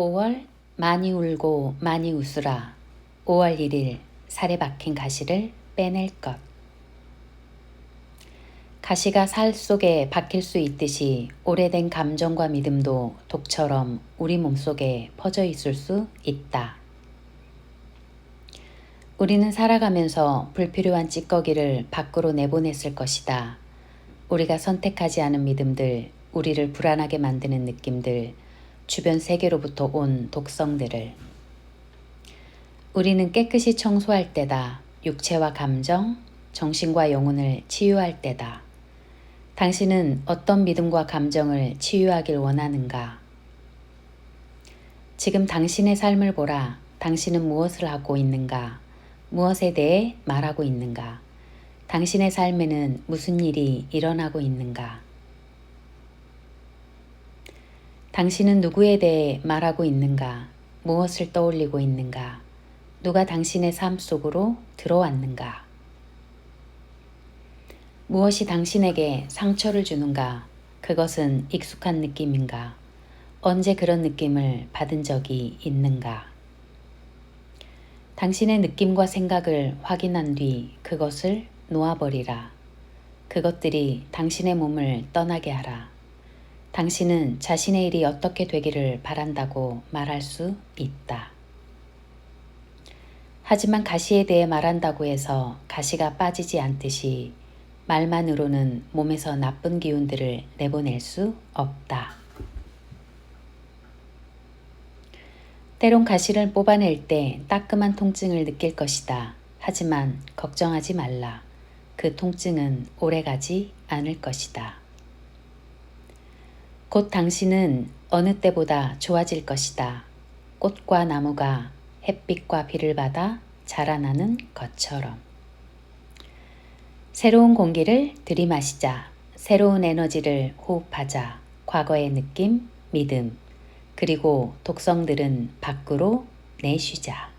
5월 많이 울고 많이 웃으라. 5월 1일 살에 박힌 가시를 빼낼 것. 가시가 살 속에 박힐 수 있듯이 오래된 감정과 믿음도 독처럼 우리 몸속에 퍼져 있을 수 있다. 우리는 살아가면서 불필요한 찌꺼기를 밖으로 내보냈을 것이다. 우리가 선택하지 않은 믿음들, 우리를 불안하게 만드는 느낌들, 주변 세계로부터 온 독성들을. 우리는 깨끗이 청소할 때다. 육체와 감정, 정신과 영혼을 치유할 때다. 당신은 어떤 믿음과 감정을 치유하길 원하는가? 지금 당신의 삶을 보라. 당신은 무엇을 하고 있는가? 무엇에 대해 말하고 있는가? 당신의 삶에는 무슨 일이 일어나고 있는가? 당신은 누구에 대해 말하고 있는가? 무엇을 떠올리고 있는가? 누가 당신의 삶 속으로 들어왔는가? 무엇이 당신에게 상처를 주는가? 그것은 익숙한 느낌인가? 언제 그런 느낌을 받은 적이 있는가? 당신의 느낌과 생각을 확인한 뒤 그것을 놓아버리라. 그것들이 당신의 몸을 떠나게 하라. 당신은 자신의 일이 어떻게 되기를 바란다고 말할 수 있다. 하지만 가시에 대해 말한다고 해서 가시가 빠지지 않듯이 말만으로는 몸에서 나쁜 기운들을 내보낼 수 없다. 때론 가시를 뽑아낼 때 따끔한 통증을 느낄 것이다. 하지만 걱정하지 말라. 그 통증은 오래가지 않을 것이다. 곧 당신은 어느 때보다 좋아질 것이다. 꽃과 나무가 햇빛과 비를 받아 자라나는 것처럼. 새로운 공기를 들이마시자. 새로운 에너지를 호흡하자. 과거의 느낌, 믿음, 그리고 독성들은 밖으로 내쉬자.